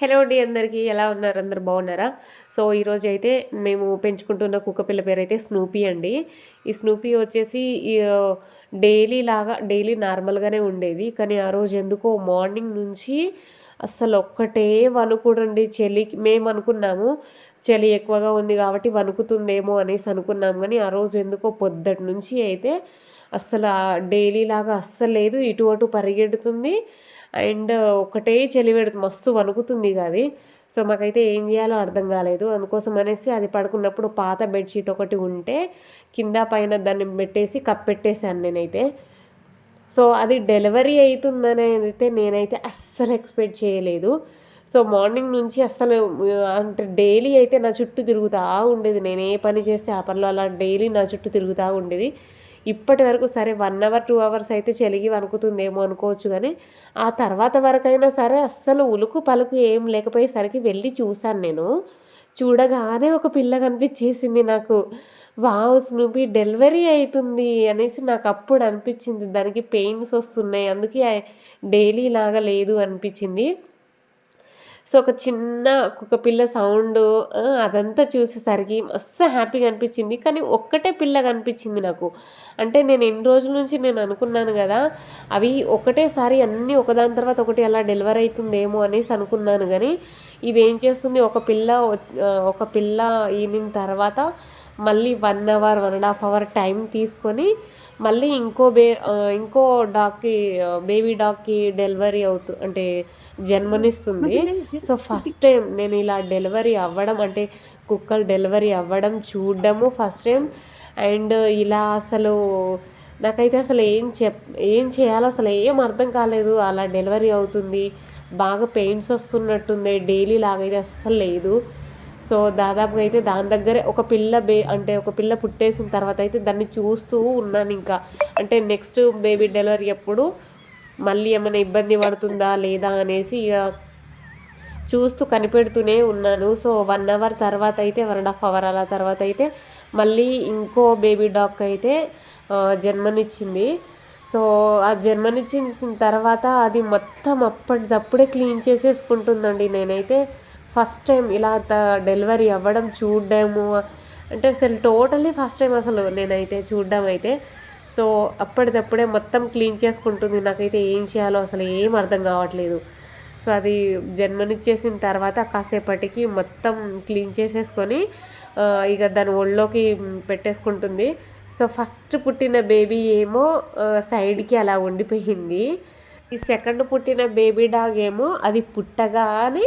Hello అండి అందరికీ ఎలా ఉన్నారు? అందరు బాగున్నారా? సో ఈరోజు అయితే మేము పెంచుకుంటున్న కుక్క పిల్ల పేరు అయితే స్నూపీ అండి. ఈ స్నూపీ వచ్చేసి డైలీ లాగా డైలీ నార్మల్గానే ఉండేది. కానీ ఆ రోజు ఎందుకో మార్నింగ్ నుంచి అస్సలు ఒక్కటే వణుకుడండి. చలికి మేము అనుకున్నాము చలి ఎక్కువగా ఉంది కాబట్టి వణుకుతుందేమో అనేసి అనుకున్నాం కానీ ఆ రోజు ఎందుకో పొద్దటి నుంచి అయితే అస్సలు డైలీ లాగా అస్సలు లేదు. ఇటు అటు పరిగెడుతుంది. అండ్ ఒకటే చలి పెడుతుంది మస్తు వణుకుతుంది అది. సో మాకైతే ఏం చేయాలో అర్థం కాలేదు. అందుకోసం అనేసి అది పడుకున్నప్పుడు పాత బెడ్షీట్ ఒకటి ఉంటే కింద పైన దాన్ని పెట్టేసి కప్పెట్టేశాను నేనైతే. సో అది డెలివరీ అవుతుందనేది అయితే నేనైతే అస్సలు ఎక్స్పెక్ట్ చేయలేదు. సో మార్నింగ్ నుంచి అస్సలు అంటే డైలీ అయితే నా చుట్టూ తిరుగుతూ ఉండేది. నేను ఏ పని చేస్తే ఆ పనిలో అలా డైలీ నా చుట్టూ తిరుగుతూ ఉండేది. ఇప్పటి వరకు సరే వన్ అవర్ టూ అవర్స్ అయితే చెలిగి వణుకుతుందేమో అనుకోవచ్చు కానీ ఆ తర్వాత వరకైనా సరే అస్సలు ఉలుకు పలుకు ఏం లేకపోయేసరికి వెళ్ళి చూశాను నేను. చూడగానే ఒక పిల్ల కనిపించేసింది నాకు. వావ్ స్నూపీ డెలివరీ అవుతుంది అనేసి నాకు అప్పుడు అనిపించింది. దానికి పెయిన్స్ వస్తున్నాయి. అందుకే డైలీ లాగా లేదు అనిపించింది. సో ఒక చిన్న కుక్క పిల్ల సౌండ్ అదంతా చూసేసరికి మస్తు హ్యాపీగా అనిపించింది. కానీ ఒక్కటే పిల్ల కనిపించింది నాకు. అంటే నేను ఎన్ని రోజుల నుంచి నేను అనుకున్నాను కదా అవి ఒకటేసారి అన్నీ ఒకదాని తర్వాత ఒకటి అలా డెలివర్ అవుతుందేమో అనేసి అనుకున్నాను. కానీ ఇది ఏం చేస్తుంది? ఒక పిల్ల ఒక పిల్ల ఈనిన తర్వాత మళ్ళీ one hour one and half hour time తీసుకొని మళ్ళీ ఇంకో బే ఇంకో డాగ్కి బేబీ డాగ్కి డెలివరీ అవుతూ అంటే జన్మనిస్తుంది. సో ఫస్ట్ టైం నేను ఇలా డెలివరీ అవ్వడం అంటే కుక్కలు డెలివరీ అవ్వడం చూడడము ఫస్ట్ టైం. అండ్ ఇలా అసలు నాకైతే అసలు ఏం చెప్ ఏం చేయాలో అసలు ఏం అర్థం కాలేదు. అలా డెలివరీ అవుతుంది. బాగా పెయిన్స్ వస్తున్నట్టుంది. డైలీ లాగైతే అస్సలు లేదు. సో దాదాపుగా అయితే దాని దగ్గరే ఒక పిల్ల బే అంటే ఒక పిల్ల పుట్టేసిన తర్వాత అయితే దాన్ని చూస్తూ ఉన్నాను ఇంకా. అంటే నెక్స్ట్ బేబీ డెలివరీ ఎప్పుడు? మళ్ళీ ఏమైనా ఇబ్బంది పడుతుందా లేదా అనేసి ఇక చూస్తూ కనిపెడుతూనే ఉన్నాను. సో వన్ అవర్ తర్వాత అయితే వన్ అండ్ హాఫ్ అవర్ అలా తర్వాత అయితే మళ్ళీ ఇంకో బేబీ డాగ్ అయితే జన్మనిచ్చింది. సో ఆ జన్మనిచ్చిన తర్వాత అది మొత్తం అప్పటిదప్పుడే క్లీన్ చేసేసుకుంటుందండి. నేనైతే ఫస్ట్ టైం ఇలా డెలివరీ అవ్వడం చూడడము. అంటే అసలు టోటల్లీ ఫస్ట్ టైం అసలు నేనైతే చూడడం అయితే. సో అప్పటిదప్పుడే మొత్తం క్లీన్ చేసుకుంటుంది. నాకైతే ఏం చేయాలో అసలు ఏం అర్థం కావట్లేదు. సో అది జన్మనిచ్చేసిన తర్వాత కాసేపటికి మొత్తం క్లీన్ చేసేసుకొని ఇక దాని ఒళ్ళోకి పెట్టేసుకుంటుంది. సో ఫస్ట్ పుట్టిన బేబీ ఏమో సైడ్కి అలా ఉండిపోయింది. ఈ సెకండ్ పుట్టిన బేబీ డాగ్ ఏమో అది పుట్టగానే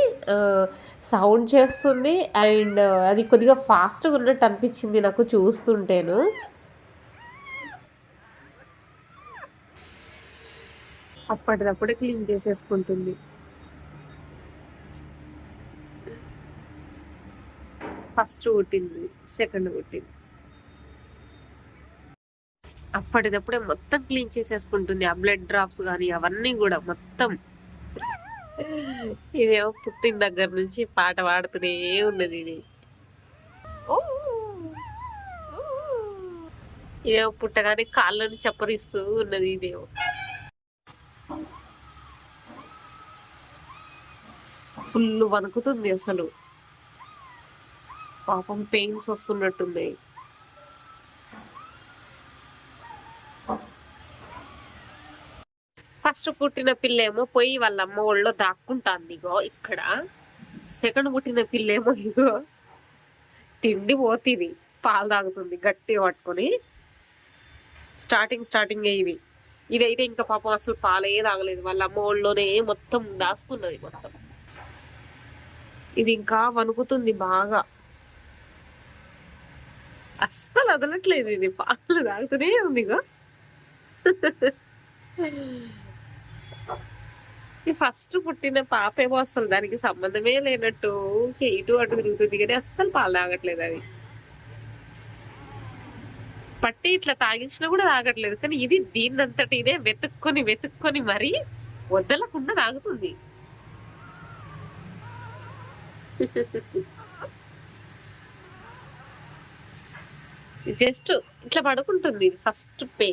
సౌండ్ చేస్తుంది. అండ్ అది కొద్దిగా ఫాస్ట్గా ఉన్నట్టు అనిపించింది నాకు చూస్తుంటేను. అప్పటిదప్పుడే క్లీన్ చేసేసుకుంటుంది. ఫస్ట్ కుట్టింది సెకండ్ కుట్టింది. అప్పటిదప్పుడే మొత్తం క్లీన్ చేసేసుకుంటుంది. ఆ బ్లడ్ డ్రాప్స్ కానీ అవన్నీ కూడా మొత్తం. ఇదేమో పుట్టిన దగ్గర నుంచి పాట పాడుతూనే ఉన్నది ఇది. ఇదేమో పుట్టగానే కాళ్ళని చప్పరిస్తూ ఉన్నది ఇదేమో. ఫుల్ వణుకుతుంది అసలు. పాపం పెయిన్స్ వస్తున్నట్టున్నాయి ఫస్ట్ పుట్టిన పిల్ల ఏమో పోయి వాళ్ళ అమ్మ ఒళ్ళో దాక్కుంటాంది ఇగో ఇక్కడ. సెకండ్ పుట్టిన పిల్లేమో ఇగో తిండి పోతుంది పాలు తాగుతుంది గట్టి పట్టుకొని. స్టార్టింగ్ స్టార్టింగ్ ఇది. ఇదైతే ఇంకా పాపం అసలు పాలే తాగలేదు వాళ్ళ అమ్మ ఒళ్ళోనే మొత్తం దాచుకున్నది మొత్తం. ఇది ఇంకా వణుకుతుంది బాగా. అస్సలు వదలట్లేదు ఇది. పాలు తాగుతూనే ఉంది ఫస్ట్ పుట్టిన పాప ఏమో అసలు దానికి సంబంధమే లేనట్టు ఇటు అటు తిరుగుతుంది కానీ అస్సలు పాలు తాగట్లేదు అది. పట్టి ఇట్లా తాగించినా కూడా తాగట్లేదు. కానీ ఇది దీన్నంతటి ఇదే వెతుక్కొని వెతుక్కొని మరీ వదలకుండా తాగుతుంది. జస్ట్ ఇట్లా పడుకుంటుంది ఫస్ట్ పే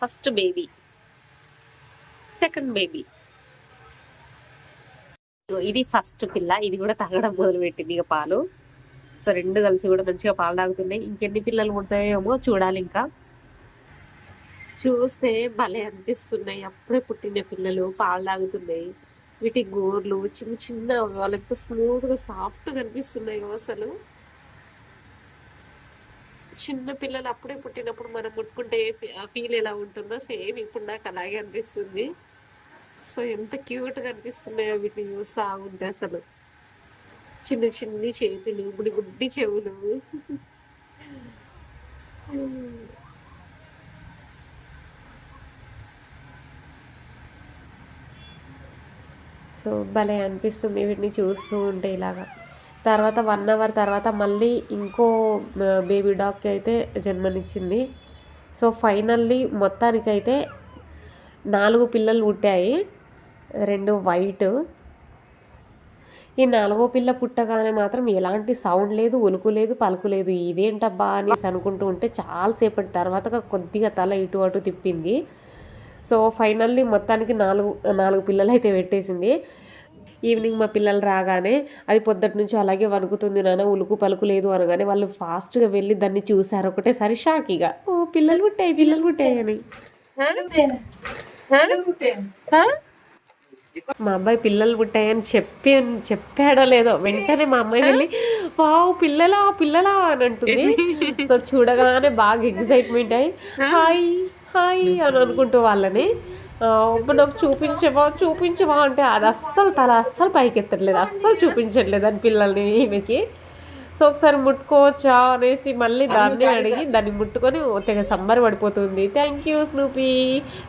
ఫస్ట్ బేబీ సెకండ్ బేబీ ఇది ఫస్ట్ పిల్ల. ఇది కూడా తాగడం మొదలుపెట్టింది ఇక పాలు. సో రెండు కలిసి కూడా మంచిగా పాలు తాగుతున్నాయి. ఇంకెన్ని పిల్లలు ఉంటాయేమో చూడాలి ఇంకా. చూస్తే భలే అనిపిస్తున్నాయి. అప్పుడే పుట్టిన పిల్లలు పాలు తాగుతున్నాయి. వీటి గోర్లు చిన్న చిన్న వాళ్ళు ఎంత స్మూత్గా సాఫ్ట్గా సాఫ్ట్ అసలు. చిన్న పిల్లలు అప్పుడే పుట్టినప్పుడు మనం ముట్టుకుంటే ఫీల్ ఎలా ఉంటుందో సేమ్ ఇప్పుడు నాకు అలాగే అనిపిస్తుంది. సో ఎంత క్యూట్గా అనిపిస్తున్నాయో వీటిని చూస్తా ఉంటే అసలు. చిన్న చిన్ని చేతులు గుడి గుడ్డి చెవులు. సో భలే అనిపిస్తుంది వీటిని చూస్తూ ఉంటే ఇలాగా. తర్వాత వన్ అవర్ తర్వాత మళ్ళీ ఇంకో బేబీ డాగ్కి అయితే జన్మనిచ్చింది. సో ఫైనల్లీ మొత్తానికైతే నాలుగు పిల్లలు పుట్టాయి. రెండు వైట్. ఈ నాలుగో పిల్ల పుట్టగానే మాత్రం ఎలాంటి సౌండ్ లేదు ఒలుకు లేదు పలుకు లేదు. ఇదేంటబ్బా అనేసి అనుకుంటూ ఉంటే చాలాసేపటి తర్వాత కొద్దిగా తల ఇటు అటు తిప్పింది. సో ఫైనల్లీ మొత్తానికి నాలుగు నాలుగు పిల్లలు అయితే పెట్టేసింది. ఈవినింగ్ మా పిల్లలు రాగానే అది పొద్దుటి నుంచి అలాగే వణుకుతుంది నాన్న ఉలుకు పలుకు లేదు అనగానే వాళ్ళు ఫాస్ట్గా వెళ్ళి దాన్ని చూసారు. ఒకటేసారి షాకీగా ఓ పిల్లలు పుట్టాయి పిల్లలు పుట్టాయి అని. మా అబ్బాయి పిల్లలు పుట్టాయని చెప్పి చెప్పాడో లేదో వెంటనే మా అమ్మాయి వెళ్ళి వావ్ పిల్లలా పిల్లలా అని అంటుంది. సో చూడగానే బాగా ఎగ్జైట్మెంట్ అయ్యి హాయ్ హాయ్ అని అనుకుంటూ వాళ్ళని ఆ, నాకు చూపించవా చూపించవా? అంటే అది అస్సలు తల అస్సలు పైకి ఎత్తట్లేదు అస్సలు చూపించట్లేదు అని పిల్లల్ని ఈమెకి. సో ఒకసారి ముట్టుకోవచ్చా అనేసి మళ్ళీ దాన్ని అడిగి దాన్ని ముట్టుకొని తెగ సంబర పడిపోతుంది. థ్యాంక్ యూ స్నూపీ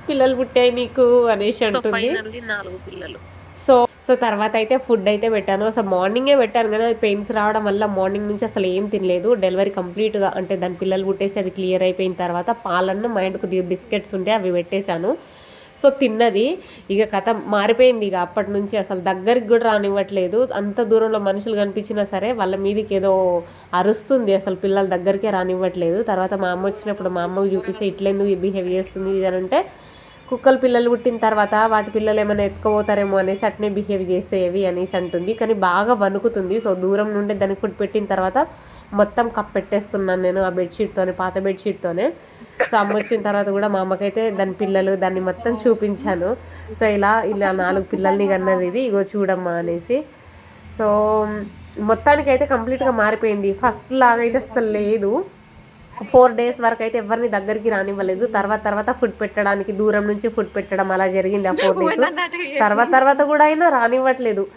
పిల్లలు పుట్టాయి నీకు అనేసి అంటుంది. నాలుగు పిల్లలు. సో సో తర్వాత అయితే ఫుడ్ అయితే పెట్టాను. అసలు మార్నింగే పెట్టాను కదా పెయిన్స్ రావడం వల్ల మార్నింగ్ నుంచి అసలు ఏం తినలేదు. డెలివరీ కంప్లీట్గా అంటే దాని పిల్లలు పుట్టేసి అది క్లియర్ అయిపోయిన తర్వాత పాలన్న మా ఇంటికి కొద్దిగా బిస్కెట్స్ ఉంటే అవి పెట్టేశాను. సో తిన్నది. ఇక కథ మారిపోయింది. ఇక అప్పటి నుంచి అసలు దగ్గరికి కూడా రానివ్వట్లేదు. అంత దూరంలో మనుషులు కనిపించినా సరే వాళ్ళ మీదకి ఏదో అరుస్తుంది. అసలు పిల్లల దగ్గరికే రానివ్వట్లేదు. తర్వాత మా అమ్మ వచ్చినప్పుడు మా అమ్మకు చూపిస్తే ఇట్లెందుకు బిహేవ్ చేస్తుంది ఇది అని అంటే కుక్కలు పిల్లలు పుట్టిన తర్వాత వాటి పిల్లలు ఏమైనా ఎత్తుకుపోతారేమో అనేసి అట్నే బిహేవ్ చేసేవి అనేసి అంటుంది. కానీ బాగా వణుకుతుంది. సో దూరం నుండి దాన్ని ఫుడ్ పెట్టిన తర్వాత మొత్తం కప్పెట్టేస్తున్నాను నేను ఆ బెడ్షీట్తోనే పాత బెడ్షీట్తోనే. సో అమ్మ వచ్చిన తర్వాత కూడా మా అమ్మకైతే దాని పిల్లలు దాన్ని మొత్తం చూపించాను. సో ఇలా ఇలా నాలుగు పిల్లల్ని కన్నది ఇది. ఇగో చూడమ్మా అనేసి. సో మొత్తానికి అయితే కంప్లీట్గా మారిపోయింది. ఫస్ట్ లాగా అయితే అసలు లేదు. ఫోర్ డేస్ వరకు అయితే ఎవరిని దగ్గరికి రానివ్వలేదు. తర్వాత తర్వాత ఫుడ్ పెట్టడానికి దూరం నుంచి ఫుడ్ పెట్టడం అలా జరిగింది ఆ ఫోర్ డేస్. తర్వాత తర్వాత కూడా అయినా రానివ్వట్లేదు.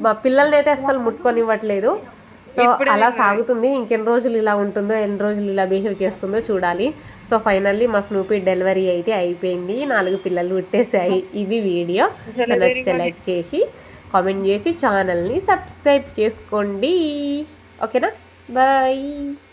మా పిల్లల్ని అయితే అసలు ముట్టుకొనివ్వట్లేదు. సో అలా సాగుతుంది. ఇంకెన్ని రోజులు ఇలా ఉంటుందో ఎన్ని రోజులు ఇలా బిహేవ్ చేస్తుందో చూడాలి. సో ఫైనల్లీ మా స్నూపీ డెలివరీ అయితే అయిపోయింది. నాలుగు పిల్లలు పుట్టేసాయి ఇది వీడియో. సో నచ్చితే లైక్ చేసి కామెంట్ చేసి ఛానల్ని సబ్స్క్రైబ్ చేసుకోండి. ఓకేనా? బాయ్.